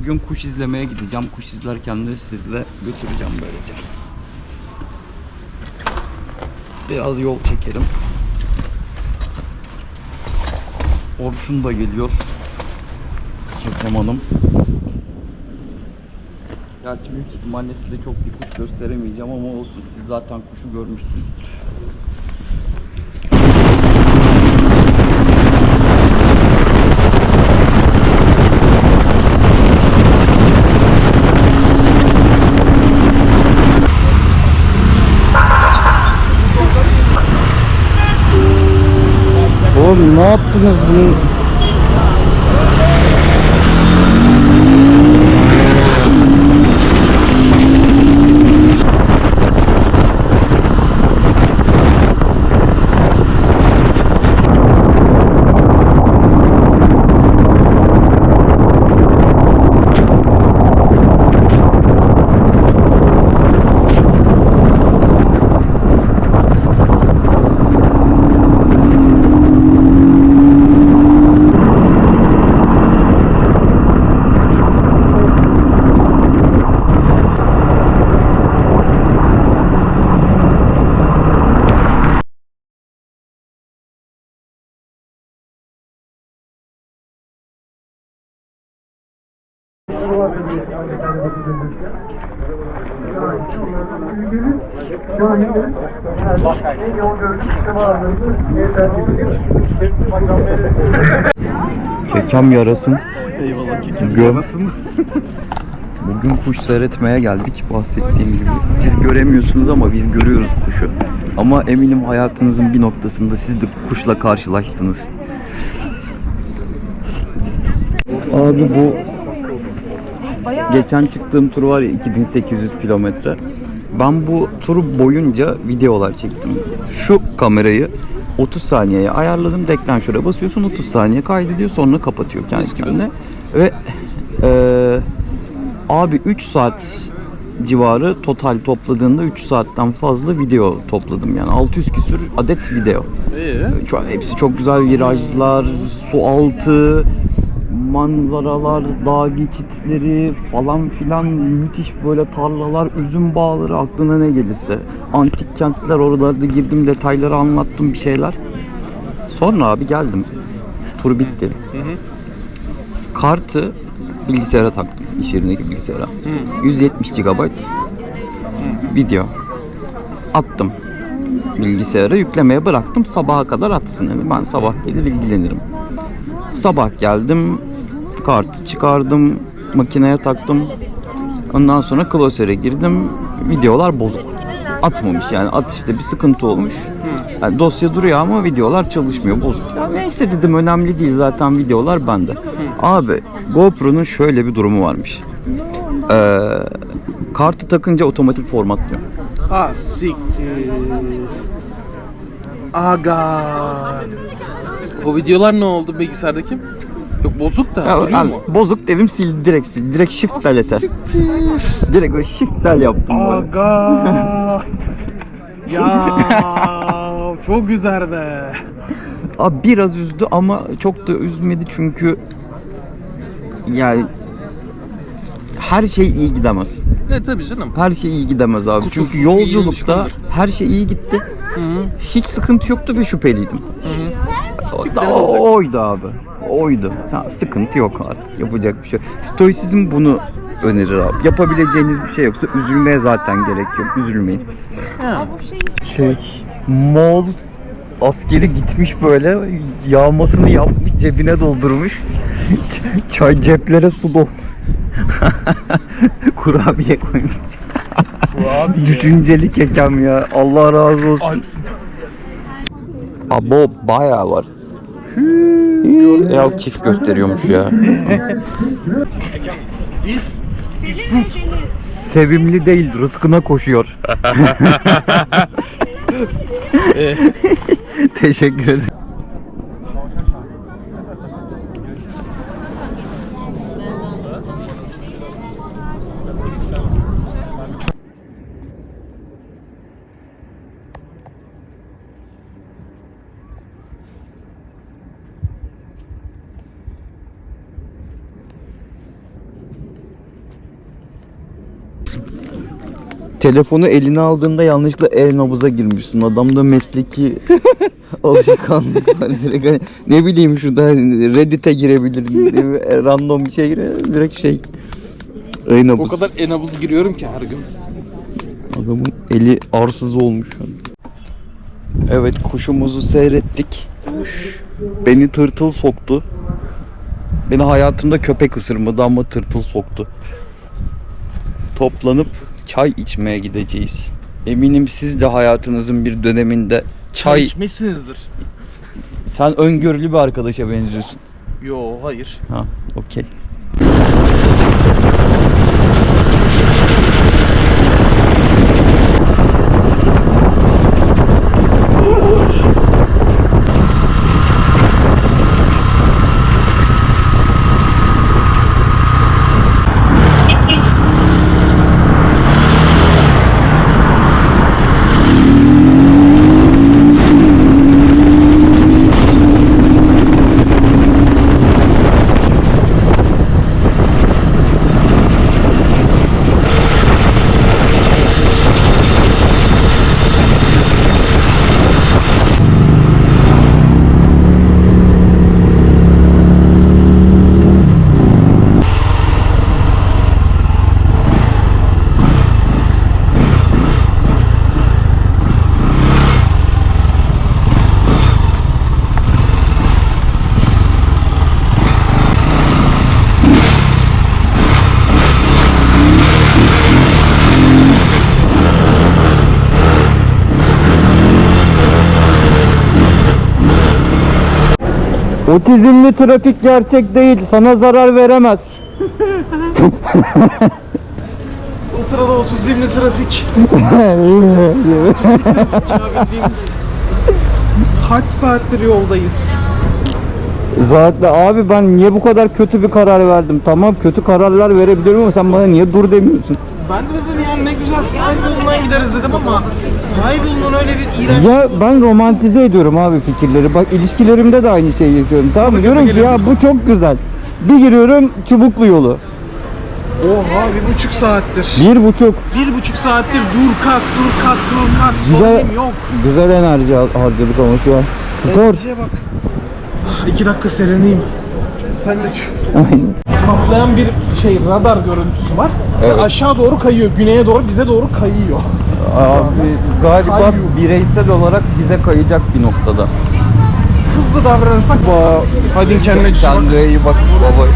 Bugün kuş izlemeye gideceğim. Kuş izlerken de sizle götüreceğim böylece. Biraz yol çekerim. Orçun da geliyor. Çekem Hanım. Gerçi büyük ihtimalle size çok bir kuş gösteremeyeceğim ama olsun. Siz zaten kuşu görmüşsünüzdür. 嗯 Bunu? Kekem yarasın. Eyvallah kekim. Göm. Bugün kuş seyretmeye geldik bahsettiğim gibi. Siz göremiyorsunuz ama biz görüyoruz kuşu. Ama eminim hayatınızın bir noktasında siz de kuşla karşılaştınız. Abi bu geçen çıktığım tur var ya 2800 kilometre. Ben bu turu boyunca videolar çektim. Şu kamerayı 30 saniyeye ayarladım. Dekten şuraya basıyorsun 30 saniye kaydediyor sonra kapatıyor kendi kendine. Ve eee abi 3 saat civarı total topladığında 3 saatten fazla video topladım yani 600 küsür adet video. İyi. Hepsi çok güzel virajlar, su altı, manzaralar, dağ geçitleri falan filan müthiş böyle tarlalar, üzüm bağları aklına ne gelirse. Antik kentler oralarda girdim detayları anlattım bir şeyler. Sonra abi geldim. Tur bitti. Hı hı. Kartı bilgisayara taktım. iş yerindeki bilgisayara. 170 GB video attım bilgisayara yüklemeye bıraktım sabaha kadar atsın yani ben sabah gelir ilgilenirim. Sabah geldim kartı çıkardım makineye taktım ondan sonra klasöre girdim videolar bozuk atmamış yani atışta bir sıkıntı olmuş. Yani dosya duruyor ama videolar çalışmıyor bozuk. Ya neyse dedim önemli değil zaten videolar bende. Abi GoPro'nun şöyle bir durumu varmış. Ee, kartı takınca otomatik formatlıyor. Ah siktir. Aga. O videolar ne oldu bilgisayardaki? Yok bozuk da Ya, duruyor abi, mu? bozuk dedim sil direkt sil. Direkt shift delete. Direkt o shift del yaptım böyle. Aga. ya çok güzel be. Abi biraz üzdü ama çok da üzmedi çünkü yani her şey iyi gidemez. Ne tabii canım. Her şey iyi gidemez abi. Kusursuz çünkü yolculukta her şey iyi gitti. Hı hı. Hiç sıkıntı yoktu ve şüpheliydim. O, da- oydu abi. Oydu. Ha, sıkıntı yok artık. Yapacak bir şey. yok. Stoisizm bunu önerir abi. Yapabileceğiniz bir şey yoksa üzülmeye zaten gerek yok. Üzülmeyin. Ha. Şey, Moğol askeri gitmiş böyle yağmasını yapmış cebine doldurmuş. Çay ceplere su dol. Kurabiye koymuş. Kurabiye. Düşünceli kekem ya. Allah razı olsun. Abo bayağı var. Ya çift gösteriyormuş ya. Sevimli değil, rızkına koşuyor. Teşekkür ederim. Telefonu eline aldığında yanlışlıkla e-nabıza girmişsin. Adamda mesleki alışkanlık var. Direkt hani ne bileyim şurada Reddit'e girebilirim. diye bir Random bir şey gire. Direkt şey. E-nabız. O kadar enabız giriyorum ki her gün. Adamın eli arsız olmuş. Evet kuşumuzu seyrettik. Kuş beni tırtıl soktu. Beni hayatımda köpek ısırmadı ama tırtıl soktu. Toplanıp çay içmeye gideceğiz. Eminim siz de hayatınızın bir döneminde çay... içmişsinizdir. Sen öngörülü bir arkadaşa benziyorsun. Yo hayır. Ha, okey. Otizmli trafik gerçek değil. Sana zarar veremez. O sırada otizmli trafik. bildiğimiz. Kaç saattir yoldayız? Zaten abi ben niye bu kadar kötü bir karar verdim? Tamam kötü kararlar verebiliyorum ama sen bana niye dur demiyorsun? Ben de dedim yani ne güzel sahil yolundan gideriz dedim ama sahil yolundan öyle bir iğrenç Ya ben romantize ediyorum abi fikirleri. Bak ilişkilerimde de aynı şeyi yaşıyorum. Tamam mı? Diyorum ki ya bu çok güzel. Bir giriyorum çubuklu yolu. Oha bir buçuk saattir. Bir buçuk. Bir buçuk saattir dur kalk dur kalk dur kalk Güzel, yok. güzel enerji har- harcadık ama şu an. Spor. Enerjiye bak. Ah, İki dakika sereneyim. Sen de çık. Kaplayan bir şey radar görüntüsü var. Evet. Ve aşağı doğru kayıyor. Güneye doğru bize doğru kayıyor. Abi galiba Kayıyor. bireysel olarak bize kayacak bir noktada. Hızlı davranırsak. Hadi kendine. Kendine iyi bak baba.